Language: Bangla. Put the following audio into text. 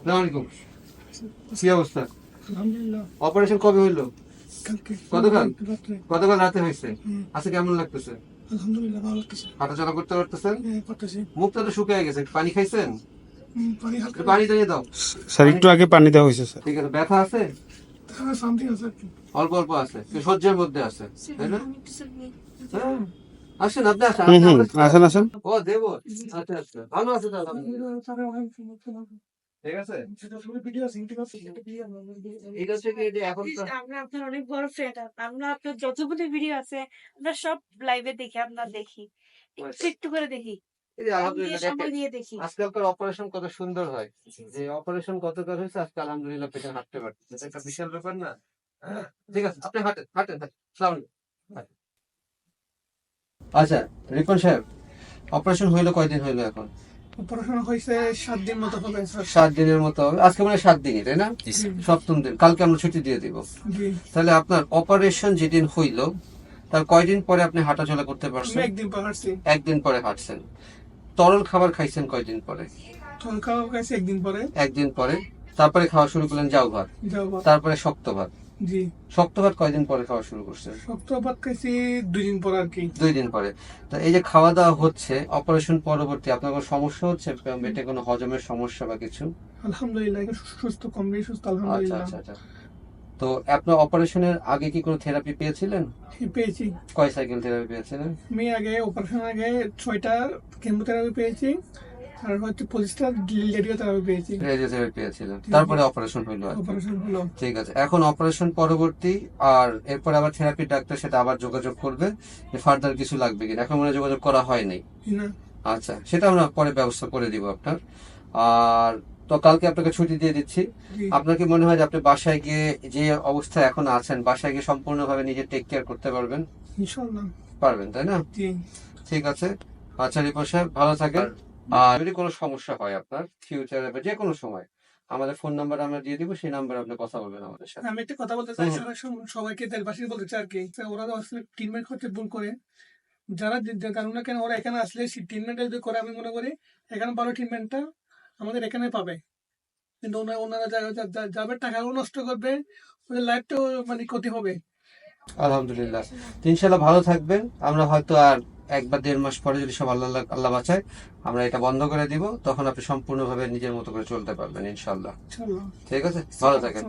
আসসালামু আলাইকুম কি অবস্থা? অপারেশন কবে হইল? গতকাল? গতকাল রাতে হয়েছে। আজকে কেমন লাগতেছে? আলহামদুলিল্লাহ ভালো লাগতেছে। হাঁটাচলা করতে পারতেছেন? হ্যাঁ, মুখটা তো শুকিয়ে গেছে। পানি খাইছেন? পানি হালকা। একটু পানি দিয়ে দাও। স্যার একটু আগে পানি দেওয়া হয়েছে স্যার। ঠিক আছে ব্যথা আছে? কি। অল্প অল্প আছে। সহ্যের মধ্যে আছে তাই না? হ্যাঁ। আসেন আপনি আসেন। হুম হুম আসেন। আসেন ও দেবো আচ্ছা আচ্ছা। ভালো আছে আলহামদুলিল্লাহ। ঠিক আছে? সেটা সবাই ভিডিও আছে ইউটিউব আছে সেটা ভিডিও এটা হচ্ছে কি যে এখন আমরা আপনার অনেক বড় ফ্রেন্ড আমরা আপনার যতগুলো ভিডিও আছে আমরা সব লাইভে দেখি আপনার দেখি। একটু একটু করে দেখি। এই যে দিয়ে আলহামদুলিল্লাহ সময় দেখেন, দিয়ে দেখি। আজকালকার অপারেশন কত সুন্দর হয়। যে অপারেশন কতকার হয়েছে আজকে আলহামদুলিল্লাহ হাঁটতে পারছে একটা বিশাল ব্যাপার না। হ্যাঁ, ঠিক আছে আপনি হাঁটেন হাঁটেন হাঁটেন। সালাম আচ্ছা রিপন সাহেব অপারেশন হইল কয়দিন হইল এখন? পড়াশোনা হয়েছে সাত দিন মতো হবে সাত দিনের মতো হবে। আজকে মানে সাত দিনই তাই না? সপ্তম দিন। কালকে আমরা ছুটি দিয়ে দিব। তাহলে আপনার অপারেশন যেদিন হইল তার কয়দিন পরে আপনি হাঁটাচলা করতে পারছেন? একদিন পর হাঁটছি। একদিন পরে হাঁটছেন। তরল খাবার খাইছেন কয়দিন পরে? খাইছি একদিন পরে। একদিন পরে। তারপরে খাওয়া শুরু করলেন জাউ ভাত। তারপরে শক্ত ভাত। জি। শক্ত ভাত কয়দিন পরে খাওয়া শুরু করছেন? শক্ত ভাত খাইছি দুই দিন পর আর কি। দুই দিন পরে। তো এই যে খাওয়া দাওয়া হচ্ছে অপারেশন পরবর্তী আপনার কোনো সমস্যা হচ্ছে? পেটে কোনো হজমের সমস্যা বা কিছু? আলহামদুলিল্লাহ সুস্থ কম বেশি সুস্থ আচ্ছা আলহামদুলিল্লাহ। আচ্ছা আচ্ছা। তো আপনার অপারেশনের আগে কি কোনো থেরাপি পেয়েছিলেন? পেয়েছি। কয় সাইকেল থেরাপি পেয়েছিলেন? আমি আগে অপারেশন আগে ছয়টা কেমোথেরাপি পেয়েছি। আর হচ্ছে পঁচিশটা রেডিও থেরাপি পেয়েছি। রেডিওথেরাপি পেয়েছিলেন তারপরে অপারেশন কি। অপারেশন হলো। ঠিক আছে। এখন অপারেশন পরবর্তী আর এরপর আবার থেরাপি ডাক্তার সেটা আবার যোগাযোগ করবে যে ফার্দার কিছু লাগবে কিনা। এখন মনে যোগাযোগ করা হয়নি না। আচ্ছা সেটা আমরা পরে ব্যবস্থা করে দিব আপনার। আর তো কালকে আপনাকে ছুটি দিয়ে দিচ্ছি। আপনার কি মনে হয় যে আপনি বাসায় গিয়ে যে অবস্থায় এখন আছেন বাসায় গিয়ে সম্পূর্ণভাবে নিজে টেক কেয়ার করতে পারবেন? পারবেন তাই না? ঠিক আছে। আচ্ছা রিপোর্ট সাহেব ভালো থাকেন। আর যদি কোনো সমস্যা হয় আপনার ফিউচারে বা যে কোনো সময় আমাদের ফোন নাম্বার আমরা দিয়ে দিব সেই নাম্বারে আপনি কথা বলবেন আমাদের সাথে। আমি একটা কথা বলতে চাই সবাই সবাইকে দেশবাসী বলতে চাই আর কি ওরা তো আসলে ট্রিটমেন্ট করতে ভুল করে। যারা কারণ না কেন ওরা এখানে আসলে সেই ট্রিটমেন্টটা যদি করে আমি মনে করি এখানে ভালো ট্রিটমেন্টটা আমাদের এখানে পাবে। কিন্তু ওনা- ওনারা যাবে টাকাও নষ্ট করবে ওদের লাইফটাও মানে ক্ষতি হবে। আলহামদুলিল্লাহ। ইনশাল্লাহ ভালো থাকবেন। আমরা হয়তো আর এক বা দেড় মাস পরে যদি সব আল্লাহ আল্লাহ বাঁচায় আমরা এটা বন্ধ করে দিব তখন আপনি সম্পূর্ণভাবে নিজের মতো করে চলতে পারবেন ইনশাল্লাহ ইনশাল্লাহ ঠিক আছে? ভালো থাকেন।